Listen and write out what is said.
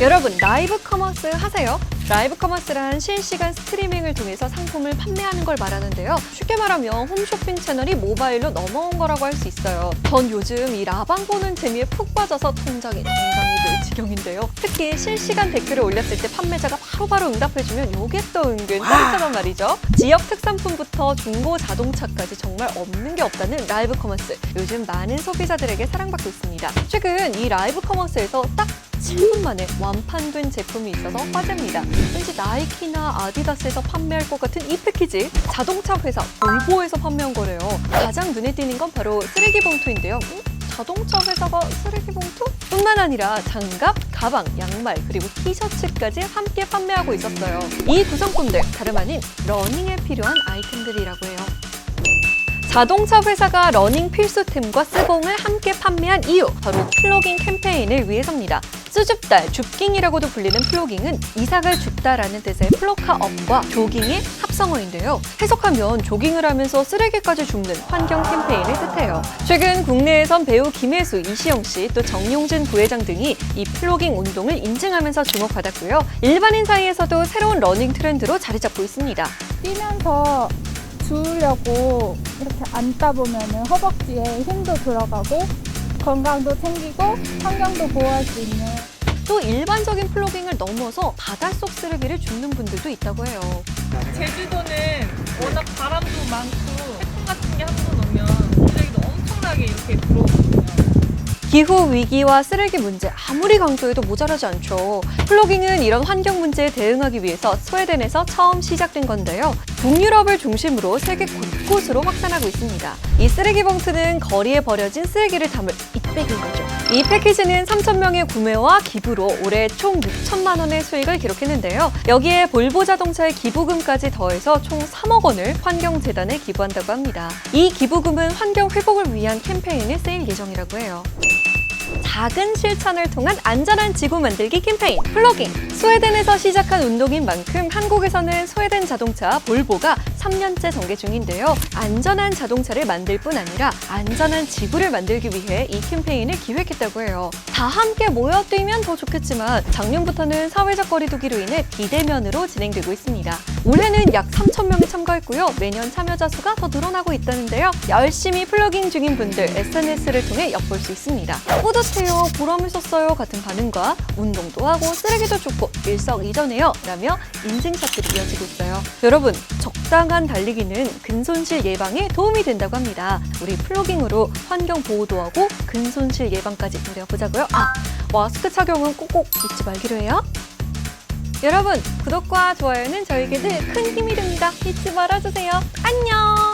여러분 라이브 커머스 하세요? 라이브 커머스란 실시간 스트리밍을 통해서 상품을 판매하는 걸 말하는데요. 쉽게 말하면 홈쇼핑 채널이 모바일로 넘어온 거라고 할 수 있어요. 전 요즘 이 라방 보는 재미에 푹 빠져서 통장이 통장이 될 지경인데요. 특히 실시간 댓글을 올렸을 때 판매자가 바로바로 응답해주면 요게 또 은근 짜릿하단 말이죠. 지역 특산품부터 중고 자동차까지 정말 없는 게 없다는 라이브 커머스. 요즘 많은 소비자들에게 사랑받고 있습니다. 최근 이 라이브 커머스에서 딱 7분 만에 완판된 제품이 있어서 화제입니다. 왠지 나이키나 아디다스에서 판매할 것 같은 이 패키지 자동차 회사 볼보에서 판매한 거래요. 가장 눈에 띄는 건 바로 쓰레기 봉투인데요. 음? 자동차 회사가 쓰레기 봉투? 뿐만 아니라 장갑, 가방, 양말, 그리고 티셔츠까지 함께 판매하고 있었어요. 이 구성품들 다름 아닌 러닝에 필요한 아이템들이라고 해요. 자동차 회사가 러닝 필수템과 스봉을 함께 판매한 이유 바로 플로깅 캠페인을 위해서입니다. 수줍달, 줍깅이라고도 불리는 플로깅은 이삭을 줍다라는 뜻의 플로카업과 조깅의 합성어인데요. 해석하면 조깅을 하면서 쓰레기까지 줍는 환경 캠페인을 뜻해요. 최근 국내에선 배우 김혜수, 이시영 씨, 또 정용진 부회장 등이 이 플로깅 운동을 인증하면서 주목받았고요. 일반인 사이에서도 새로운 러닝 트렌드로 자리 잡고 있습니다. 뛰면서 주우려고 이렇게 앉다 보면은 허벅지에 힘도 들어가고 건강도 챙기고 환경도 보호할 수 있는 또 일반적인 플로깅을 넘어서 바닷속 쓰레기를 줍는 분들도 있다고 해요. 제주도는 워낙 바람도 많고 태풍 같은 게 한 번 오면 쓰레기도 엄청나게 이렇게 들어오거든요. 기후 위기와 쓰레기 문제 아무리 강조해도 모자라지 않죠. 플로깅은 이런 환경 문제에 대응하기 위해서 스웨덴에서 처음 시작된 건데요. 북유럽을 중심으로 세계 곳 곳으로 확산하고 있습니다. 이 쓰레기 봉투는 거리에 버려진 쓰레기를 담을 잇백인 거죠. 이 패키지는 3천 명의 구매와 기부로 올해 총 6천만 원의 수익을 기록했는데요. 여기에 볼보 자동차의 기부금까지 더해서 총 3억 원을 환경재단에 기부한다고 합니다. 이 기부금은 환경 회복을 위한 캠페인에 쓰일 예정이라고 해요. 작은 실천을 통한 안전한 지구 만들기 캠페인 플로깅. 스웨덴에서 시작한 운동인 만큼 한국에서는 스웨덴 자동차 볼보가 3년째 전개 중인데요. 안전한 자동차를 만들 뿐 아니라 안전한 지구를 만들기 위해 이 캠페인을 기획했다고 해요. 다 함께 모여 뛰면 더 좋겠지만 작년부터는 사회적 거리두기로 인해 비대면으로 진행되고 있습니다. 올해는 약 3천 명이 참가했고요. 매년 참여자 수가 더 늘어나고 있다는데요. 열심히 플로깅 중인 분들 SNS를 통해 엿볼 수 있습니다. 뿌 듯해요 보람 있었어요. 같은 반응과 운동도 하고 쓰레기도 줍고 일석이조네요. 라며 인증샷들이 이어지고 있어요. 여러분 적당한 달리기는 근손실 예방에 도움이 된다고 합니다. 우리 플로깅으로 환경 보호도 하고 근손실 예방까지 누려보자고요. 아 마스크 착용은 꼭꼭 잊지 말기로 해요. 여러분 구독과 좋아요는 저에게 늘큰 힘이 됩니다. 잊지 말아주세요. 안녕